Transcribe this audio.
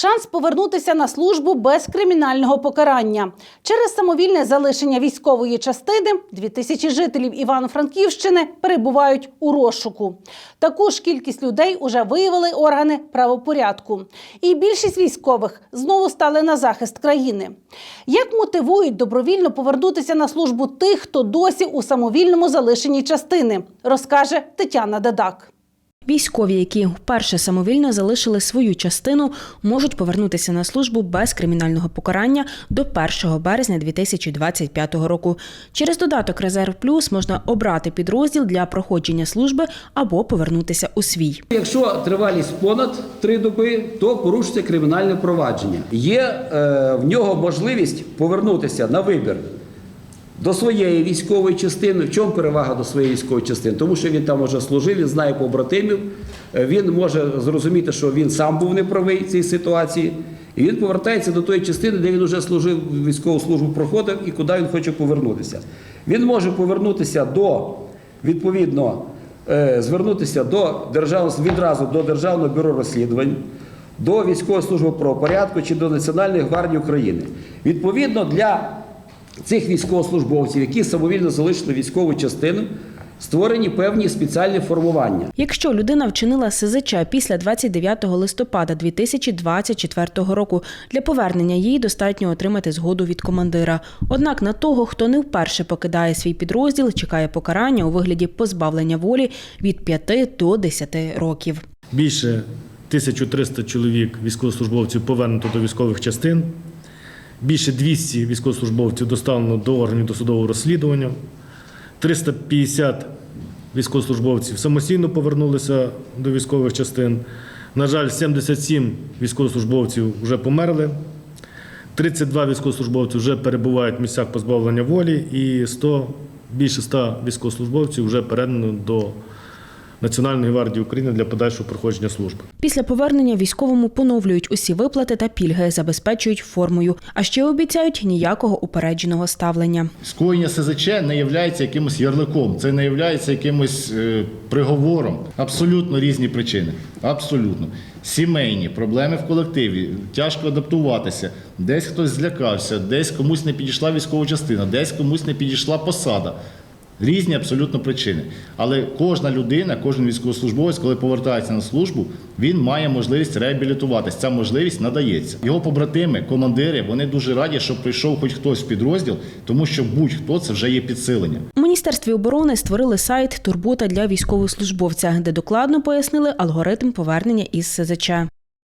Шанс повернутися на службу без кримінального покарання через самовільне залишення військової частини. Дві тисячі жителів Івано-Франківщини перебувають у розшуку. Таку ж кількість людей уже виявили органи правопорядку. І більшість військових знову стали на захист країни. Як мотивують добровільно повернутися на службу тих, хто досі у самовільному залишенні частини, розкаже Тетяна Дадак. Військові, які вперше самовільно залишили свою частину, можуть повернутися на службу без кримінального покарання до 1 березня 2025 року. Через додаток Резерв Плюс можна обрати підрозділ для проходження служби або повернутися у свій. Якщо тривалість понад три доби, то порушиться кримінальне провадження. Є е, в нього можливість повернутися на вибір до своєї військової частини. В чому перевага до своєї військової частини? Тому що він там вже служив, він знає побратимів, е, він може зрозуміти, що він сам був неправий в цій ситуації. І він повертається до тої частини, де він вже служив військову службу, проходив і куди він хоче повернутися. Він може повернутися до відповідно е, звернутися до державного відразу до Державного бюро розслідувань, до військової служби правопорядку чи до Національної гвардії України. Відповідно для цих військовослужбовців, які самовільно залишили військову частину, створені певні спеціальні формування. Якщо людина вчинила СЗЧ після 29 листопада 2024 року, для повернення їй достатньо отримати згоду від командира. Однак на того, хто не вперше покидає свій підрозділ, чекає покарання у вигляді позбавлення волі від 5 до 10 років. Більше 1300 чоловік військовослужбовців повернуто до військових частин. Більше 200 військовослужбовців доставлено до органів досудового розслідування. 350 військовослужбовців самостійно повернулися до військових частин. На жаль, 77 військовослужбовців вже померли. 32 військовослужбовці вже перебувають в місцях позбавлення волі, і 100, більше 100 військовослужбовців вже передано до Національної гвардії України для подальшого проходження служби. Після повернення військовому поновлюють усі виплати та пільги, забезпечують формою, а ще обіцяють ніякого упередженого ставлення. Скоєння СЗЧ не є якимось ярликом, це не є якимось е, приговором. Абсолютно різні причини. Абсолютно. Сімейні проблеми в колективі, тяжко адаптуватися. Десь хтось злякався, десь комусь не підійшла військова частина, десь комусь не підійшла посада. Різні абсолютно причини. Але кожна людина, кожен військовослужбовець, коли повертається на службу, він має можливість реабілітуватись. Ця можливість надається. Його побратими, командири, вони дуже раді, що прийшов хоч хтось в підрозділ, тому що будь-хто це вже є підсилення. У міністерстві оборони створили сайт Турбота для військовослужбовця, де докладно пояснили алгоритм повернення із СЗЧ.